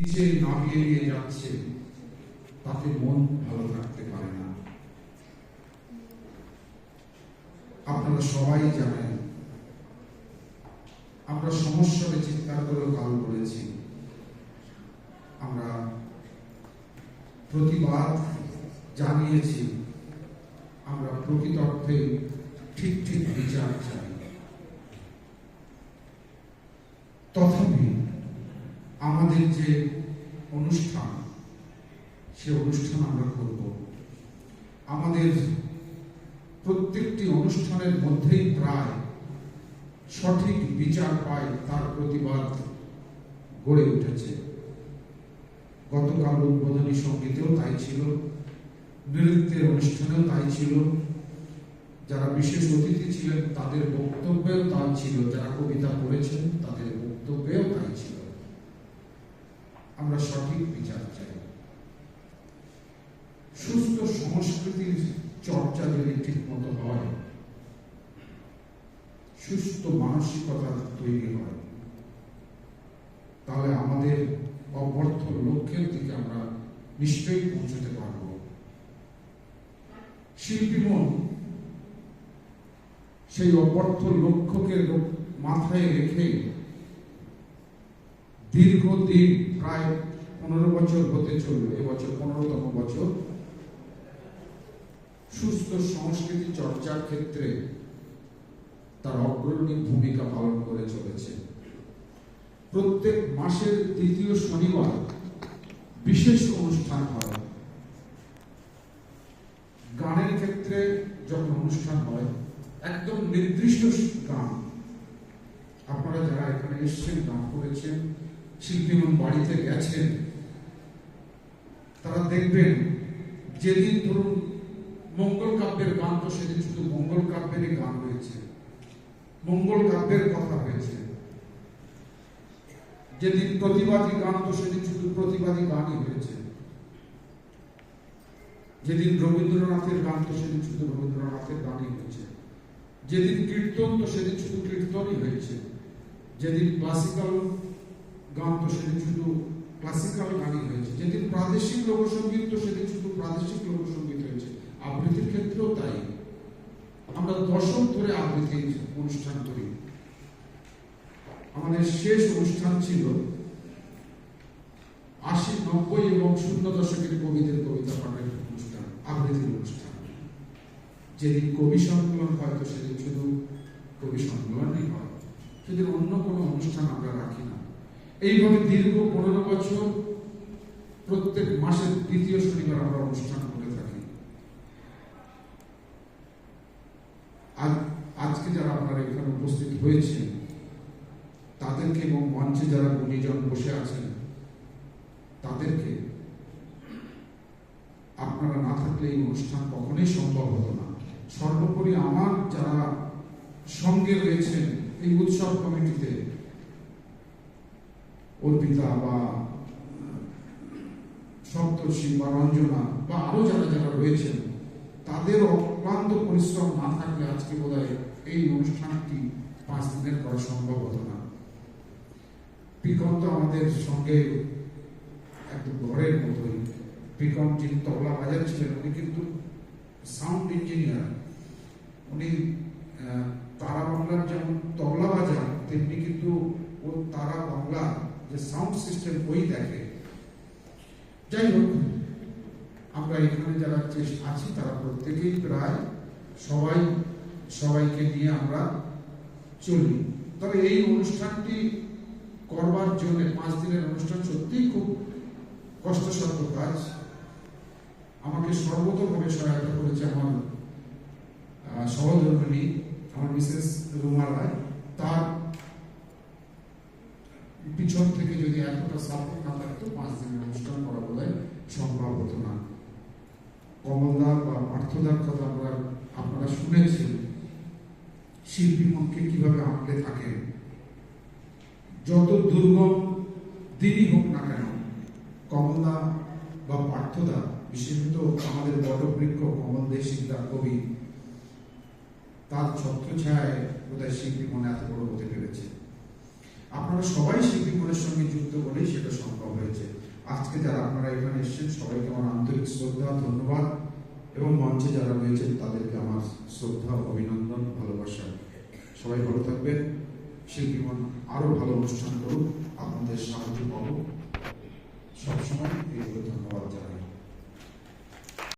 নিচে নামিয়ে নিয়ে যাচ্ছে, তাতে মন ভালো থাকতে পারে না। আপনারা সবাই জানেন, আমরা সমস্যাকে চিৎকার করে কাল করেছি। আমরা প্রতিবাদ জানিয়েছি, আমরা প্রকৃত অর্থে ঠিক ঠিক বিচার চাই। আমাদের যে অনুষ্ঠান, সে অনুষ্ঠান আমরা করব। আমাদের প্রত্যেকটি অনুষ্ঠানের মধ্যেই প্রায় সঠিক বিচার পায়, তার প্রতিবাদ গড়ে উঠেছে। গতকাল উদ্বোধনী সঙ্গীতেও তাই ছিল, নৃত্যের অনুষ্ঠানেও তাই ছিল। যারা বিশেষ অতিথি ছিলেন, তাদের বক্তব্যেও তাই ছিল, যারা কবিতা পড়েছেন, তাদের বক্তব্যেও তাই ছিল। আমরা সঠিক বিচার চাই। সুস্থ সংস্কৃতির চর্চা যদি ঠিক মতো হয়, সুস্থ মানসিকতা তৈরি হয়, তাহলে আমাদের অবর্থ লক্ষ্যের দিকে আমরা নিশ্চয়ই পৌঁছতে পারব। শিল্পী মন, সেই অবর্থ লক্ষ্যকে মাথায় রেখে দীর্ঘদিন প্রায় পনেরো বছর হতে চলবে এবছর পনেরোতম বছর। সুস্থ সংস্কৃতি চর্চার ক্ষেত্রে তার অগ্রণী ভূমিকা পালন করে চলেছে। প্রত্যেক মাসের তৃতীয় শনিবার বিশেষ অনুষ্ঠান হয়। গানের ক্ষেত্রে যখন অনুষ্ঠান হয়, একদম নির্দিষ্ট গান। আপনারা যারা এখানে এসছেন, গান করেছেন শিল্পীগণ বাড়িতে গেছেন, তারা দেখবেন যেদিন ধরুন মঙ্গল কাব্যের গান তো সেদিন শুধু মঙ্গল কাব্যেরই গান হয়েছে মঙ্গল কাব্যের কথা হয়েছে। যেদিন প্রতিবাদী গান তো সেদিন শুধু প্রতিবাদী গানই হয়েছে। যেদিন রবীন্দ্রনাথের গান তো সেদিন শুধু রবীন্দ্রনাথের গানই হয়েছে। যেদিন কীর্তন তো সেদিন শুধু কীর্তনই হয়েছে। যেদিন ক্লাসিক্যাল গান তো সেদিন শুধু ক্লাসিক্যাল গানই হয়েছে। যেদিন প্রাদেশিক লোকসঙ্গীত, তো সেদিন শুধু প্রাদেশিক লোকসঙ্গীত হয়েছে। আবৃত্তির ক্ষেত্রেও তাই। আমরা ধরে আবৃত্তির অনুষ্ঠান করি। আমাদের শেষ অনুষ্ঠান ছিল আশি, নব্বই এবং শূন্য দশকের কবিদের কবিতা পাঠের অনুষ্ঠান, আবৃত্তির অনুষ্ঠান। যেদিন কবি সম্মেলন হয় সেদিন শুধু কবি সম্মেলনই হয়। সেদিন অন্য কোনো অনুষ্ঠান আমরা রাখি না এইভাবে দীর্ঘ পনেরো বছর প্রত্যেক মাসের দ্বিতীয় শনিবার আমরা অনুষ্ঠান করে থাকি। আজ, আজকে যারা আপনারা এখানে উপস্থিত হয়েছেন, তাদেরকে এবং মঞ্চে যারা গুণীজন বসে আছেন, তাদেরকে আপনারা না থাকলে এই অনুষ্ঠান কখনোই সম্ভব হতো না। সর্বোপরি আমার যারা সঙ্গে রয়েছেন এই উৎসব কমিটিতে অর্পিতা বা সপ্তর্ষি বা রঞ্জনা বা আরও যারা যারা রয়েছেন, তাদের অক্লান্ত পরিশ্রম না থাকলে আজকে বোধ এই অনুষ্ঠানটি পাঁচ দিনের করা সম্ভব হতো না। পিকন তো আমাদের সঙ্গে একদম ঘরের মতোই। পিকন যিনি তবলা বাজাচ্ছিলেন, উনি কিন্তু সাউন্ড ইঞ্জিনিয়ার উনি তারা বাংলার যেমন তবলা বাজান, তেমনি কিন্তু ও তারা বাংলা যে সাউন্ড সিস্টেম ওই দেখে। যাই হোক, আমরা এখানে যারা আছি, তারা প্রত্যেকেই প্রায় সবাই, সবাইকে নিয়ে আমরা চলি। তবে এই অনুষ্ঠানটি করবার জন্য, পাঁচ দিনের অনুষ্ঠান সত্যিই খুব কষ্টসাধ্য কাজ। আমাকে সর্বতভাবে সহায়তা করেছে আমার সহধর্মিনী, আমার মিসেস রুমা রায় তার পিছন থেকে যদি এতটা সাপোর্ট না থাকতো পাঁচ দিনের অনুষ্ঠান করা বোধ সম্ভব হতো না। কমলদার বা পার্থদার কথা আমরা আপনারা শুনেছেন। শিল্পী মনকে কীভাবে আঁকড়ে থাকেন যত দুর্গম দিনই হোক না কেন, কমলদা বা পার্থদা, বিশেষত আমাদের বটবৃক্ষ কমল দেশিকদা কবি, তার ছত্রছায় বোধহয় শিল্পী মনে এত বড় হতে পেরেছে। আপনারা সবাই শিল্পীগুলোর সঙ্গে যুক্ত বলেই সেটা সম্ভব হয়েছে। আজকে যারা আপনারা এখানে এসেছেন, সবাইকে আমার আন্তরিক শ্রদ্ধা, ধন্যবাদ। এবং মঞ্চে যারা রয়েছেন, তাদেরকে আমার শ্রদ্ধা, অভিনন্দন, ভালোবাসা। সবাই ভালো থাকবেন। শিল্পীগণ আরও ভালো অনুষ্ঠান করুক আপনাদের সাহায্য পাবো। সবসময় এইগুলো ধন্যবাদ জানাই।